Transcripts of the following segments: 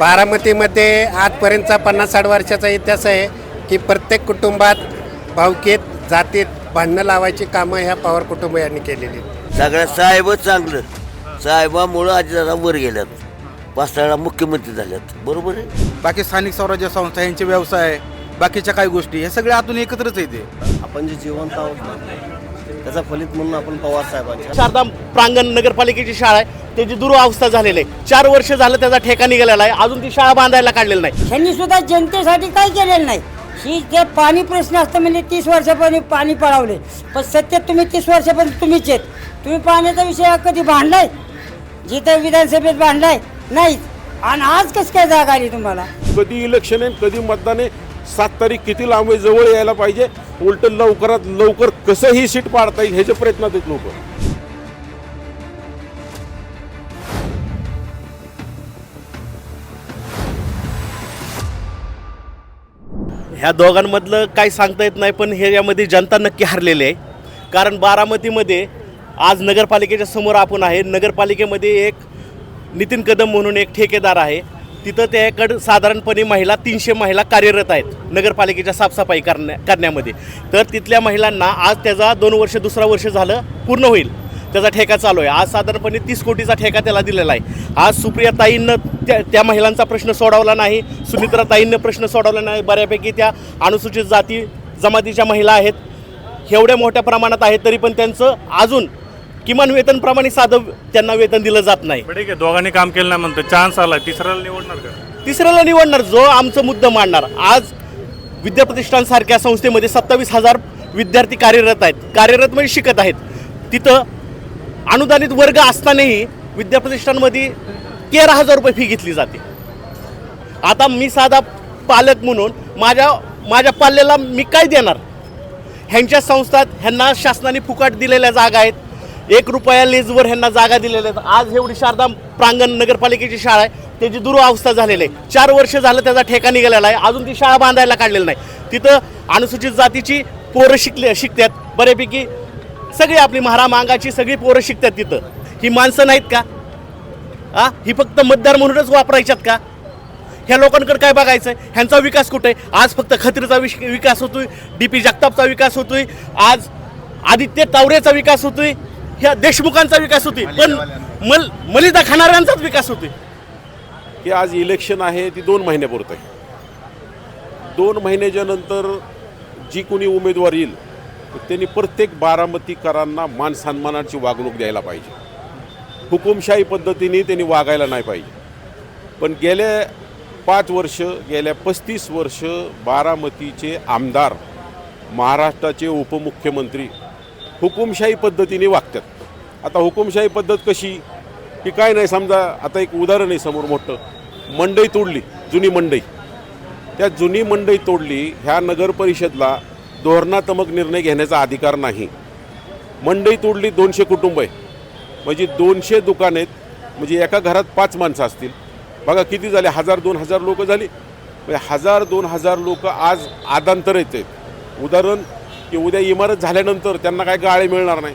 बारामतीमध्ये आजपर्यंतचा पन्नास साठ वर्षाचा इतिहास आहे की प्रत्येक कुटुंबात भावकीत जातीत भांडणं लावायची कामं ह्या पवार कुटुंबियांनी केलेली आहेत. सगळ्यात साहेबच चांगलं. साहेबामुळं आज जरा वर गेल्यात. पाचसाळा मुख्यमंत्री झाल्यात. बरोबर आहे? बाकी स्थानिक स्वराज्य संस्था यांचे व्यवसाय बाकीच्या काही गोष्टी हे सगळे आतून एकत्रच येते आपण जे जिवंत आहोत ना त्याचा फलित म्हणून आपण पवार साहेबांच्या शारदा प्रांगण नगरपालिकेची शाळा आहे. त्याची दुरावस्था झालेली आहे चार वर्ष झालं त्याचा ठेका निघालेला आहे. अजून ती शाळा बांधायला काढलेली नाही. त्यांनी सुद्धा जनतेसाठी काय केलेलं नाही? ही जे पाणी प्रश्न असतं म्हणजे तीस वर्षापर्यंत पाणी पळावले पण सत्यात तुम्ही तीस वर्षापर्यंत तुम्हीच आहेत. तुम्ही पाण्याचा विषय कधी भांडलाय? जिथं विधानसभेत भांडलाय? नाहीच. आणि आज कसं काय जागा आली तुम्हाला? कधी इलेक्शन आहे कधी मतदान आहे सात तारीख किती लांब आहे जवळ यायला पाहिजे? उलट लवकरात लवकर कसं ही सीट पाडता येईल ह्याच्या प्रयत्नात आहेत लोक. ह्या दोघांमधलं काही सांगता येत नाही पण हे यामध्ये जनता नक्की हरलेली आहे. कारण बारामतीमध्ये आज नगरपालिकेच्या समोर आपण आहे. नगरपालिकेमध्ये एक नितीन कदम म्हणून एक ठेकेदार आहे. तिथं त्याकडं साधारणपणे महिला तीनशे महिला कार्यरत आहेत नगरपालिकेच्या साफसफाई करण्या करण्यामध्ये. तर तिथल्या महिलांना आज त्याचा दोन वर्ष दुसरा वर्ष झालं पूर्ण होईल. त्याचा ठेका चालू आहे. आज साधारणपणे तीस कोटीचा ठेका त्याला दिलेला आहे. आज सुप्रिया ताईंनं त्या त्या महिलांचा प्रश्न सोडवला नाही सुनित्रा ताईंनं प्रश्न सोडवला नाही. बऱ्यापैकी त्या अनुसूचित जाती जमातीच्या महिला आहेत. एवढ्या मोठ्या प्रमाणात आहेत तरी पण त्यांचं अजून किमान वेतनप्रमाणे साधं त्यांना वेतन दिलं जात नाही. बरं ठीक आहे. दोघांनी काम केलं नाही म्हणतो चान्स आला तिसऱ्याला निवडणार का? तिसऱ्याला निवडणार. जो आमचं मुद्दा मांडणार. आज विद्याप्रतिष्ठानसारख्या संस्थेमध्ये सत्तावीस हजार विद्यार्थी कार्यरत आहेत. कार्यरत म्हणजे शिकत आहेत. तिथं अनुदानित वर्ग असतानाही विद्याप्रतिष्ठानमध्ये तेरा हजार रुपये फी घेतली जाते. आता मी साधा पालक म्हणून माझ्या माझ्या पाल्याला मी काय देणार? ह्यांच्या संस्थात ह्यांना शासनाने फुकट दिलेल्या जागा आहेत. एक रुपया लेजवर ह्यांना जागा दिलेल्या आहेत. आज एवढी शारदा प्रांगण नगरपालिकेची शाळा आहे. त्याची दुरावस्था झालेली आहे. चार वर्ष झालं त्याचा ठेका निघालेला आहे. अजून ती शाळा बांधायला काढलेली नाही. तिथं अनुसूचित जातीची पोरं शिकले शिकतात. बऱ्यापैकी सगळी आपली महारा मांगाची सगळी पोरं शिकतात तिथं. ही माणसं नाहीत का? आ? ही फक्त मतदार म्हणूनच वापरायच्यात का? ह्या लोकांकडे काय बघायचं आहे ह्यांचा विकास कुठे? आहे आज फक्त खत्रीचा विश विकास होतोय डी पी जगतापचा विकास होतोय आज आदित्य तावरेचा विकास होतोय ह्या देशमुखांचा विकास होतोय पण मल मलिदा खाणाऱ्यांचाच विकास होतोय. की आज इलेक्शन आहे ती दोन महिन्यापुरतं आहे दोन महिन्याच्या नंतर जी कोणी उमेदवार येईल त्यांनी प्रत्येक बारामतीकरांना मान सन्मानाची वागणूक द्यायला पाहिजे. हुकुमशाही पद्धतीने त्यांनी वागायला नाही पाहिजे. पण गेल्या पाच वर्ष गेल्या पस्तीस वर्ष बारामतीचे आमदार महाराष्ट्राचे उपमुख्यमंत्री हुकुमशाही पद्धतीने वागतात. आता हुकुमशाही पद्धत कशी? की काय नाही समजा आता एक उदाहरण आहे समोर मोठं. मंडई तोडली जुनी मंडई. त्या जुनी मंडई तोडली ह्या नगरपरिषदला धोरणात्मक निर्णय घेण्याचा अधिकार नाही. मंडई तोडली दोनशे कुटुंब आहे. म्हणजे दोनशे दुकान आहेत. म्हणजे एका घरात पाच माणसं असतील. बघा किती झाले? हजार दोन हजार लोक झाली. म्हणजे हजार दोन हजार लोक आज आदांतर येत आहेत. उदाहरण की उद्या इमारत झाल्यानंतर त्यांना काय गाळे मिळणार नाही.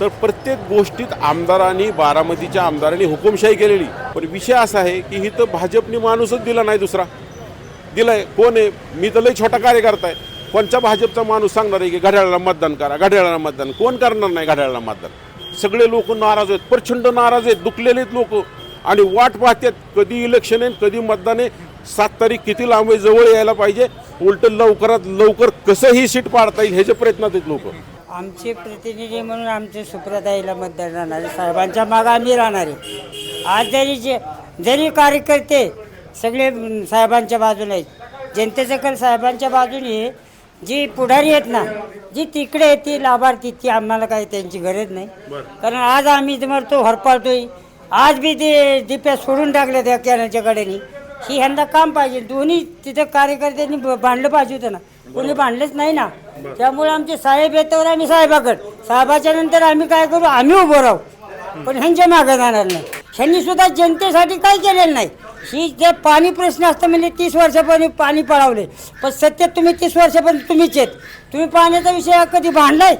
तर प्रत्येक गोष्टीत आमदारांनी बारामतीच्या आमदारांनी हुकुमशाही केलेली. पण विषय असा आहे की इथं भाजपने माणूसच दिला नाही दुसरा. दिला आहे कोण आहे? मी तर लय छोटा कार्यकर्ता आहे. कोणत्या भाजपचा माणूस सांगणार आहे की घड्याळाला मतदान करा घड्याळाला मतदान? कोण करणार नाही घड्याळाला मतदान? सगळे लोक नाराज आहेत प्रचंड नाराज आहेत दुखलेले आहेत लोक. आणि वाट पाहतात कधी इलेक्शन आहे कधी मतदान आहे. सात तारीख किती लांब आहे जवळ यायला पाहिजे. उलट लवकरात लवकर कसं ही सीट पाडता येईल ह्याच्या प्रयत्नात आहेत लोक. आमचे प्रतिनिधी म्हणून आमचे सुप्रताईला मतदान राहणार साहेबांच्या मागे आम्ही राहणार आहे. आज जरी जे जरी कार्यकर्ते सगळे साहेबांच्या बाजूला आहेत. जनतेचं कल साहेबांच्या बाजूने जी पुढारी आहेत ना जी तिकडे आहेत ती लाभार्थी ती आम्हाला काही त्यांची गरज नाही. कारण आज आम्ही मरतो हरपाळतोय आज बी ते दिप्या सोडून टाकल्या त्या कॅनलच्या कडेने. ही ह्यांना काम पाहिजे. दोन्ही तिथं कार्यकर्त्यांनी भांडलं पाहिजे होतं ना. कोणी भांडलंच नाही ना. त्यामुळे आमचे साहेब येतवर आम्ही साहेबाकड. साहेबाच्या नंतर आम्ही काय करू? आम्ही उभं राहू. पण ह्यांच्या मागं जाणार नाही. ह्यांनी सुद्धा जनतेसाठी काय केलेलं नाही? ही जे पाणी प्रश्न असतं म्हणजे तीस वर्षापर्यंत पाणी पळावले पण सत्यात तुम्ही तीस वर्षापर्यंत तुम्हीच आहेत. तुम्ही पाण्याचा विषय कधी भांडलाय?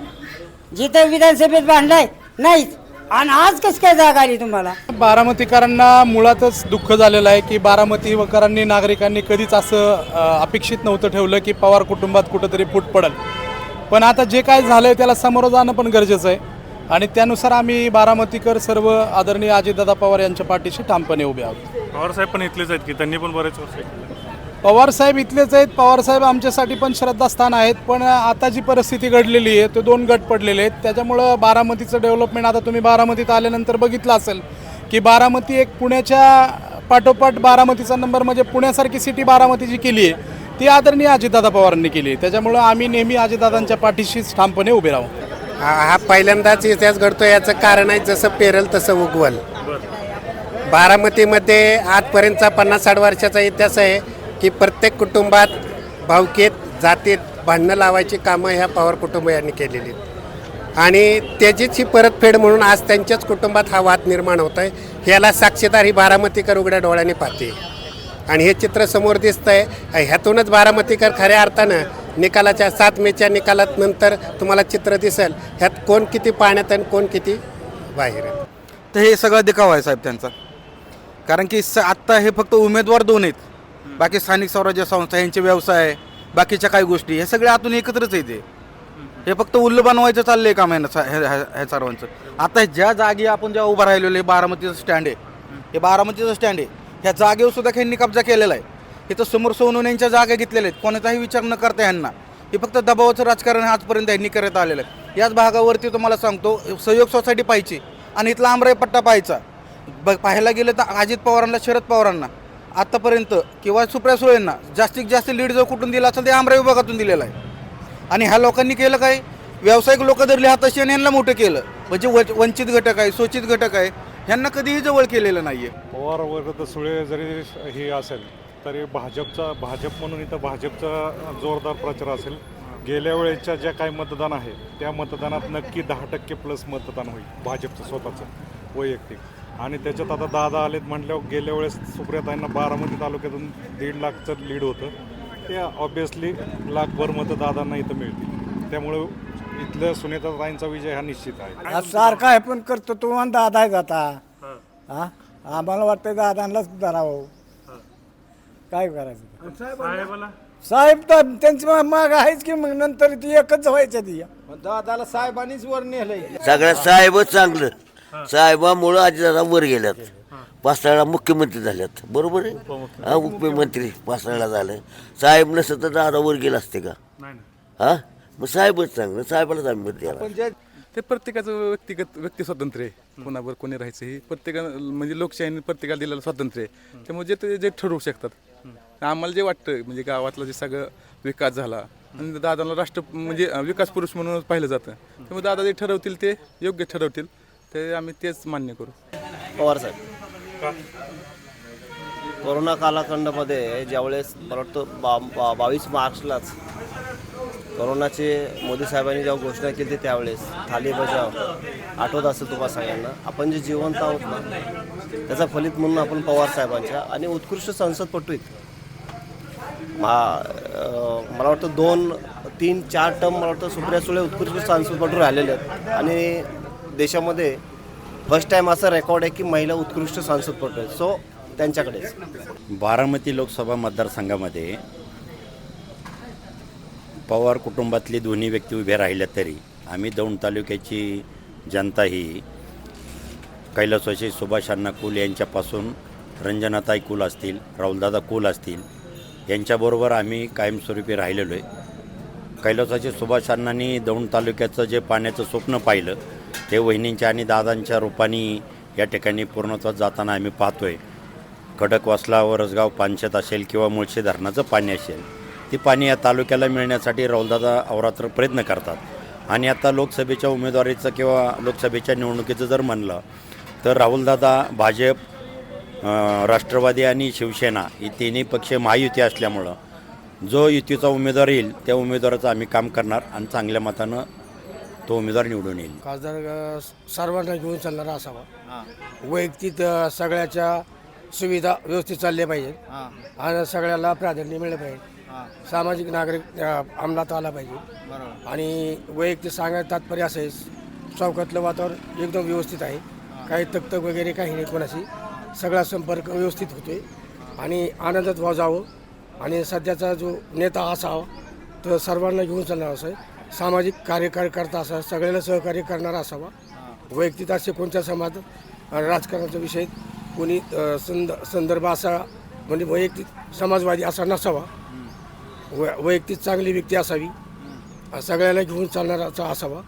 जिथं विधानसभेत भांडलाय नाहीच. आणि आज कसं काय जागा आली तुम्हाला? बारामतीकरांना मुळातच दुःख झालेलं आहे की बारामतीकरांनी नागरिकांनी कधीच असं अ, अपेक्षित नव्हतं ठेवलं की पवार कुटुंबात कुठंतरी फूट पडेल. पण आता जे काय झालं आहे त्याला समोर जाणं पण गरजेचं आहे. आणि त्यानुसार आम्ही बारामतीकर सर्व आदरणीय अजितदादा पवार यांच्या पाठीशी ठामपणे उभे आहोत. पवार साहेब पण इथलेच आहेत की? त्यांनी पण बरेच वर्ष केलं. पवारसाहेब इथलेच आहेत. पवारसाहेब आमच्यासाठी पण श्रद्धास्थान आहेत. पण आता जी परिस्थिती घडलेली आहे ते दोन गट पडलेले आहेत. त्याच्यामुळं बारामतीचं डेव्हलपमेंट आता तुम्ही बारामतीत आल्यानंतर बघितलं असेल की बारामती एक पुण्याच्या पाठोपाठ बारामतीचा नंबर म्हणजे पुण्यासारखी सिटी बारामती जी केली आहे ती आदरणीय अजितदादा पवारांनी केली आहे. त्याच्यामुळं आम्ही नेहमी अजितदादांच्या पाठीशीच ठामपणे उभे राहू. हा हा पहिल्यांदाच इतिहास घडतो याचं कारण आहे जसं पेरल तसं उगवल. बारामतीमध्ये आजपर्यंतचा पन्नास साठ वर्षाचा इतिहास आहे की प्रत्येक कुटुंबात भावकीत जातीत भांडणं लावायची कामं ह्या पवार कुटुंबियांनी केलेली आहेत. आणि त्याचीच ही परतफेड म्हणून आज त्यांच्याच कुटुंबात हा वाद निर्माण होत आहे. ह्याला साक्षीदार ही बारामतीकर उघड्या डोळ्याने पाहते. आणि हे चित्र समोर दिसतंय. ह्यातूनच बारामतीकर खऱ्या अर्थानं निकालाच्या सात मेच्या निकालात नंतर तुम्हाला चित्र दिसेल. ह्यात कोण किती पाण्यात आणि कोण किती बाहेर. आहे तर हे सगळं दिखावा आहे साहेब त्यांचा. कारण की स आत्ता हे फक्त उमेदवार दोन आहेत. बाकी स्थानिक स्वराज्य संस्था यांचे व्यवसाय बाकीच्या काही गोष्टी हे सगळे आतून एकत्रच आहे ते हे फक्त उल्ल बनवायचं चाललंय काम आहे ना सा- हे- हे हे सर्वांचं. आता ज्या जागी आपण जेव्हा उभं राहिलेलो आहे बारामतीचं स्टँड आहे. हे बारामतीचं स्टँड आहे. ह्या जागेवर सुद्धा यांनी कब्जा केलेला आहे. इथं समोर सोनून यांच्या जागा घेतलेल्या आहेत. कोणाचाही विचार न करता यांना हे फक्त दबावाचं राजकारण आजपर्यंत यांनी करत आलेलं आहे. याच भागावरती तुम्हाला सांगतो सहयोग सोसायटी पाहिजे आणि इथला आमराई पट्टा पाहायचा. ब पाहायला गेलं तर अजित पवारांना शरद पवारांना आत्तापर्यंत किंवा सुप्रिया सुळेंना जास्तीत जास्त लीड जर कुठून दिला असेल ते आमरा विभागातून दिलेला आहे. आणि ह्या लोकांनी केलं काय? व्यावसायिक लोक धरले हाताशी आणि यांना मोठं केलं. म्हणजे वच वंचित घटक आहे शोचित घटक आहे ह्यांना कधीही जवळ केलेलं नाही आहे पवार विरुद्ध सुळे जरी हे असेल तरी भाजपचा भाजप म्हणून इथं भाजपचा जोरदार प्रचार असेल. गेल्या वेळेच्या ज्या काही मतदान आहे त्या मतदानात नक्की दहा टक्के प्लस मतदान होईल भाजपचं स्वतःचं. वैयक्तिक. आणि त्याच्यात आता दादा आलेत म्हटल्यावर गेल्या वेळेस सुप्रियाताईंना बारामती तालुक्यातून दीड लाखचं लीड होतं. ते ऑब्विसली लाखभर मतं दादांना इथं मिळतील. त्यामुळं इथल्या सुनेताताईंचा विजय हा निश्चित आहे. सारखा आहे पण करतो तो आणि दादा आहे आता. हा? आम्हाला वाटतं दादांनाच धरावं. काय करायचं? साहेब तर त्यांची माग आहेच की मग नंतर ती एकच व्हायच्या ती. दादाला साहेबांनीच वर नेलंय. सगळ्यात साहेबच चांगलं. साहेबामुळं आजी दादा वर गेल्यात. पाचसाळा मुख्यमंत्री झाल्यात. बरोबर आहे? हा उपमुख्यमंत्री पाचसाळा झालं. साहेब नसतं तर दादा वर गेला असते का? नाही ना हा? मग साहेबच चांगलं साहेबालाच आम्ही मत द्यायला. ते प्रत्येकाचं व्यक्तिगत व्यक्ती स्वातंत्र्य आहे. कोणावर कोणी राहायचं हे प्रत्येका म्हणजे लोकशाहीने प्रत्येकाला दिलेलं स्वातंत्र्य आहे. त्यामुळे जे ते जे ठरवू शकतात. आम्हाला जे वाटतं म्हणजे गावातला जे सगळं विकास झाला आणि दादाला राष्ट्र म्हणजे विकास पुरुष म्हणूनच पाहिलं जातं. त्यामुळे दादा जे ठरवतील ते योग्य ठरवतील. ते आम्ही तेच मान्य करू. पवार साहेब. कोरोना कालखंडामध्ये ज्यावेळेस मला वाटतं बा बा बावीस मार्चलाच कोरोनाचे मोदी साहेबांनी जेव्हा घोषणा केली होती त्यावेळेस थाली बजाव आठवत असेल तुम्हाला सगळ्यांना? आपण जे जिवंत आहोत ना त्याचा फलित म्हणून आपण पवार साहेबांच्या आणि उत्कृष्ट संसदपटू आहेत. मा अं, मला वाटतं दोन तीन चार टर्म मला वाटतं सुप्रिया सुळे उत्कृष्ट संसदपटू राहिलेले आहेत. आणि देशामध्ये फर्स्ट टाईम असं रेकॉर्ड आहे की महिला उत्कृष्ट सांसदपटू आहेत सो त्यांच्याकडेच. बारामती लोकसभा मतदारसंघामध्ये पवार कुटुंबातली दोन्ही व्यक्ती उभ्या राहिल्या तरी आम्ही दौंड तालुक्याची जनता ही कैलासवाशी सुभाष अण्णा कुल यांच्यापासून रंजनाताई कुल असतील राहुलदादा कुल असतील यांच्याबरोबर आम्ही कायमस्वरूपी राहिलेलो आहे. कैलासवासी सुभाष अण्णांनी दौंड तालुक्याचं जे पाण्याचं स्वप्न पाहिलं ते वहिनींच्या आणि दादांच्या रूपाने या ठिकाणी पूर्णत्वात जाताना आम्ही पाहतो आहे खडकवासला वरसगाव पानशेत असेल किंवा मुळशी धरणाचं पाणी असेल ती पाणी या तालुक्याला मिळण्यासाठी राहुलदादा अवरात्र प्रयत्न करतात. आणि आता लोकसभेच्या उमेदवारीचं किंवा लोकसभेच्या निवडणुकीचं जर म्हणलं तर राहुलदादा भाजप राष्ट्रवादी आणि शिवसेना ही तिन्ही पक्ष महायुती असल्यामुळं जो युतीचा उमेदवार येईल त्या उमेदवाराचं आम्ही काम करणार आणि चांगल्या मतानं तो उमेदवार निवडून येईल. खासदार सर्वांना घेऊन चालणारा असावा. वैयक्तिक सगळ्याच्या सुविधा व्यवस्थित चालल्या पाहिजेत. आणि सगळ्याला प्राधान्य मिळलं पाहिजे. सामाजिक नागरिक अ, अंमलात आला पाहिजे. आणि वैयक्तिक सांगायचं तात्पर्य असं आहे चौकातलं वातावरण एकदम व्यवस्थित आहे. काही तकतक वगैरे काही नाही कोणाशी. सगळा संपर्क व्यवस्थित होतोय. आणि आनंदात वा जावं आणि सध्याचा जो नेता असावा तर सर्वांना घेऊन चालणार असं आहे. सामाजिक कार्य कार्यकर्ता असा सगळ्यांना सहकार्य करणारा असावा. वैयक्तिक असे कोणत्या समाज राजकारणाच्या विषयी कोणी अ, संद संदर्भ असा म्हणजे वैयक्तिक समाजवादी असा नसावा. वै वैयक्तिक चांगली व्यक्ती असावी. सगळ्यांना घेऊन चालणारा असावा.